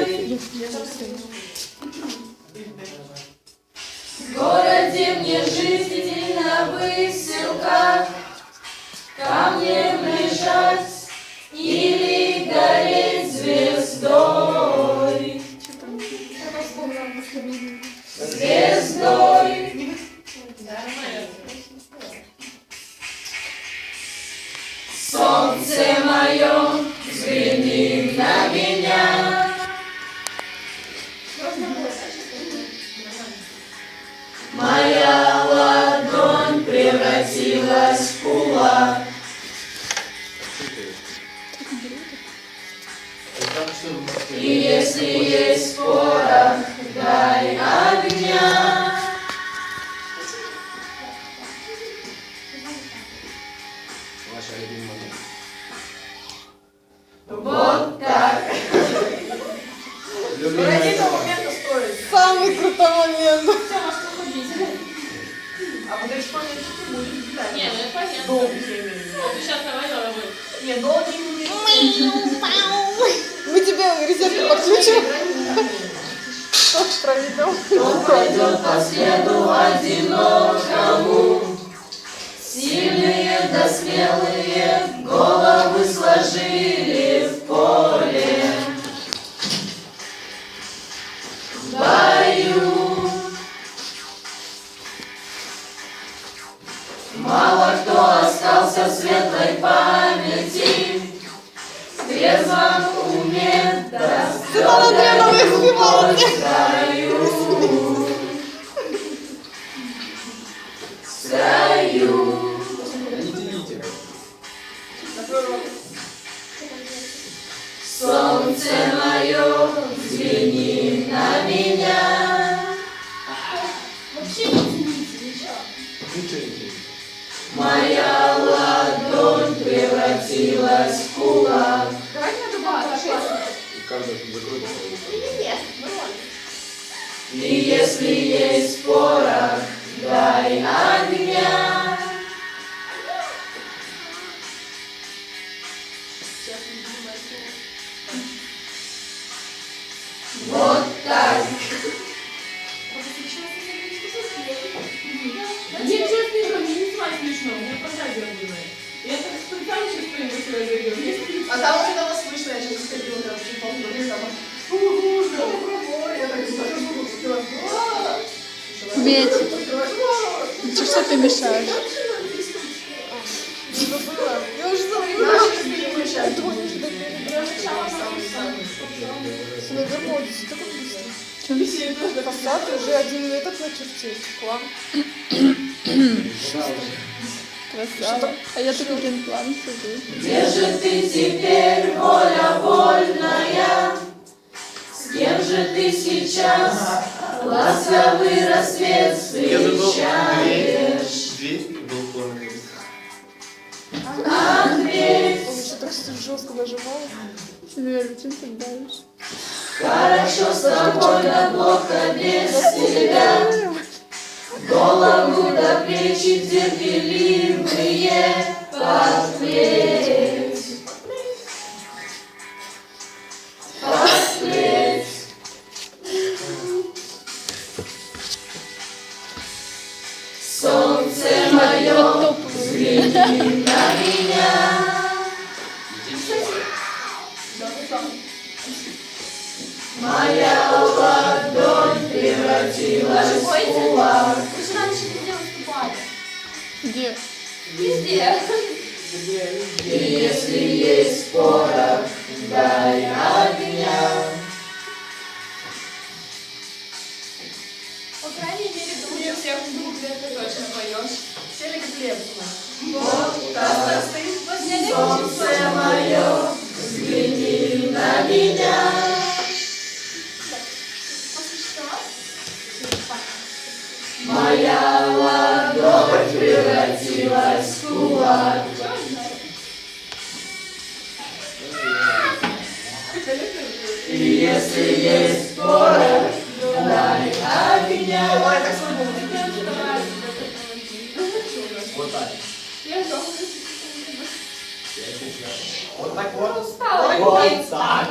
В городе мне жизненно выселка, Камнем лежать или гореть звездой. Звездой. Превратилась в кулак. И если есть порох, дай огня. Ваша любимая. Вот Мы тебе резерв подключим. Что проведем? Кто пойдет по следу одинокому? Сильные да смелые головы сложили остался в светлой памяти, в трезвом уме. Не делите. Солнце мое, взгляни на меня. Ничего не. Моя превратилась в кулак. И если есть порох, там уже давно слышно, я сейчас сходила, когда очень полно, там. Фу, что пробой, я так захожу, Медь. Ты что ты мешаешь? Я уже забыла. Наши любимые сейчас. Сюда вернулись. Так быстро. Косат уже один этот начертил. План. Красава. А я только один план сижу. Где же ты теперь, воля вольная? С кем же ты сейчас ласковый рассвет встречаешь? Дверь был план. Ответь, Он еще так все жестко нажимал. Вера, чем ты давишь? хорошо с тобой, да плохо без тебя. Голову до плечи терпеливые подплеть. Подплеть. Солнце мое, взгляни на меня. Моя превратилась в кулак. Вы же раньше везде выступали. Где? Везде. И если есть порох, дай огня. По крайней мере, думаю, всех вдруг ты точно поешь. Селик Глебовна. Вот так. Стоит Возле Моя ладонь превратилась в кулак. И если есть порох, дай огня. Вот так. Вот так вот. Вот так.